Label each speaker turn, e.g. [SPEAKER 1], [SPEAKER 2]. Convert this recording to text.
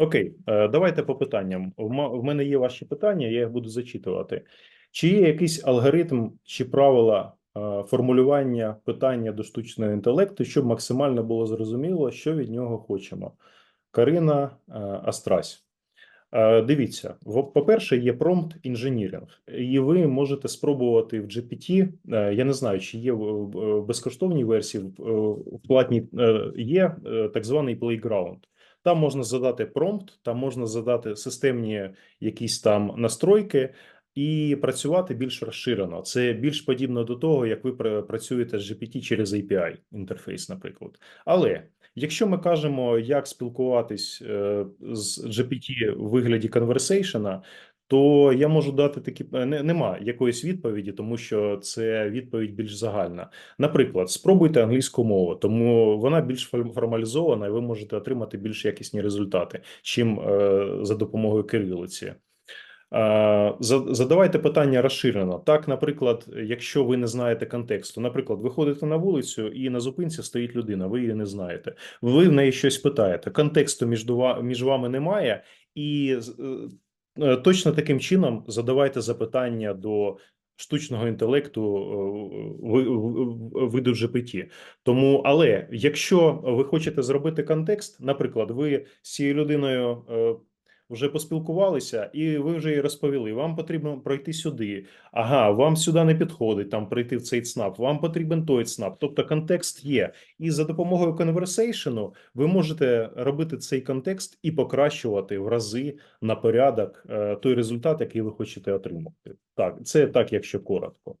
[SPEAKER 1] Окей, е, давайте по питанням. В мене є ваші питання, я їх буду зачитувати. Чи є якийсь алгоритм чи правила е, формулювання питання до штучного інтелекту, щоб максимально було зрозуміло, що від нього хочемо? Карина е, Астрась. Дивіться, по-перше, є промпт інженіринг, і ви можете спробувати в GPT. Я не знаю, чи є в безкоштовній версії, в е, є так званий playground. Там можна задати промпт, там можна задати системні якісь там настройки і працювати більш розширено. Це більш подібно до того, як ви працюєте з GPT через API інтерфейс, наприклад. Але якщо ми кажемо, як спілкуватись е, з GPT в вигляді конверсейшена, то я можу дати такі е, не, нема якоїсь відповіді, тому що це відповідь більш загальна. Наприклад, спробуйте англійську мову, тому вона більш фор- формалізована, і ви можете отримати більш якісні результати, чим е, за допомогою кирилиці. Е, Задавайте питання розширено. Так, наприклад, якщо ви не знаєте контексту, наприклад, ви ходите на вулицю і на зупинці стоїть людина, ви її не знаєте. Ви в неї щось питаєте. Контексту між, ва- між вами немає, і е, точно таким чином задавайте запитання до штучного інтелекту е, ви- ви- виду GPT. Тому, але якщо ви хочете зробити контекст, наприклад, ви з цією людиною е, вже поспілкувалися, і ви вже їй розповіли. Вам потрібно пройти сюди. Ага, вам сюди не підходить там прийти в цей ЦНАП. Вам потрібен той ЦНАП. Тобто контекст є. І за допомогою конверсейшену ви можете робити цей контекст і покращувати в рази на порядок е, той результат, який ви хочете отримати. Так, це так, якщо коротко.